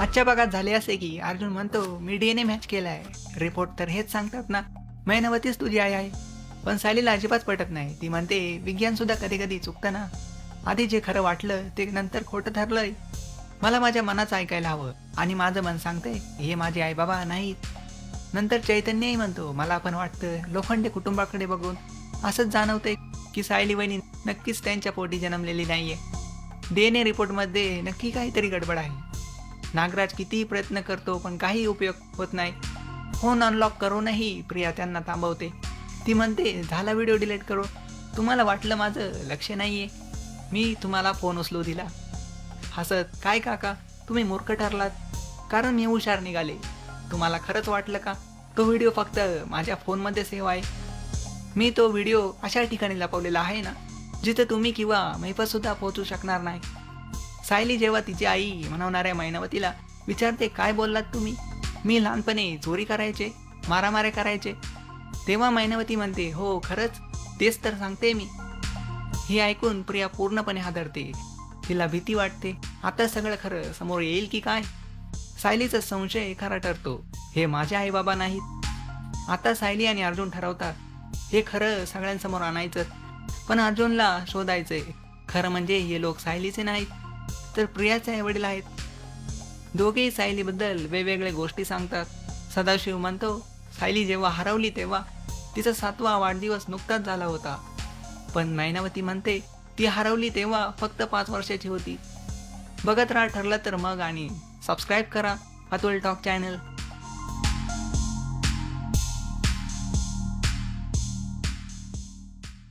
आजच्या भागात झाले असे की अर्जुन म्हणतो मी डीएनए मॅच केलाय. रिपोर्ट तर हेच सांगतात ना. मैनवतीच तुझी आई आहे. पण सायलीला अजिबात पटत नाही. ती म्हणते विज्ञान सुद्धा कधी कधी चुकतं ना. आधी जे खरं वाटलं ते नंतर खोटं ठरलंय. मला माझ्या मनाचं ऐकायला हवं. आणि माझं मन सांगते हे माझे आई बाबा नाहीत. नंतर चैतन्यही म्हणतो मला पण वाटतं लोखंडे कुटुंबाकडे बघून असंच जाणवतंय की सायली वहिनी नक्कीच त्यांच्या पोटी जन्मलेली नाहीये. डीएनए रिपोर्टमध्ये नक्की काहीतरी गडबड आहे. नागराज कितीही प्रयत्न करतो पण काही उपयोग होत नाही. फोन अनलॉक करूनही प्रिया त्यांना थांबवते. ती म्हणते झाला व्हिडिओ डिलीट करू तुम्हाला वाटलं माझं लक्ष नाही आहे मी तुम्हाला फोन उचलू दिला. हसत. काय काका? तुम्ही मूर्ख ठरलात. कारण मी हुशार निघाले. तुम्हाला खरंच वाटलं का? तो व्हिडिओ फक्त माझ्या फोनमध्ये सेव्ह आहे. मी तो व्हिडिओ अशा ठिकाणी लपवलेला आहे ना जिथे तुम्ही किंवा मैफतसुद्धा पोहोचू शकणार नाही. सायली जेव्हा तिची आई म्हणवणाऱ्या मैनावतीला विचारते काय बोललात तुम्ही? मी लहानपणी चोरी करायचे मारामारे करायचे. तेव्हा मैनावती म्हणते हो खरंच? तेच तर सांगते मी. हे ऐकून प्रिया पूर्णपणे हादरते. तिला भीती वाटते. आता सगळं खरं समोर येईल की काय? सायलीचा संशय खरा ठरतो. हे माझे आई बाबा नाहीत. आता सायली आणि अर्जुन ठरवतात. हे खरं सगळ्यांसमोर आणायचं. पण अर्जुनला शोधायचंय. खरं म्हणजे हे लोक सायलीचे नाहीत. तर प्रियाचे आई वडील आहेत. दोघेही सायलीबद्दल वेगवेगळ्या गोष्टी सांगतात. सदाशिव म्हणतो सायली जेव्हा हरवली तेव्हा तिचा सातवा वाढदिवस नुकताच झाला होता. पण मैनावती म्हणते ती हरवली तेव्हा फक्त पाच वर्षाची होती. बघत राहा ठरलं तर मग आणि सबस्क्राईब करा अतुल टॉक चॅनल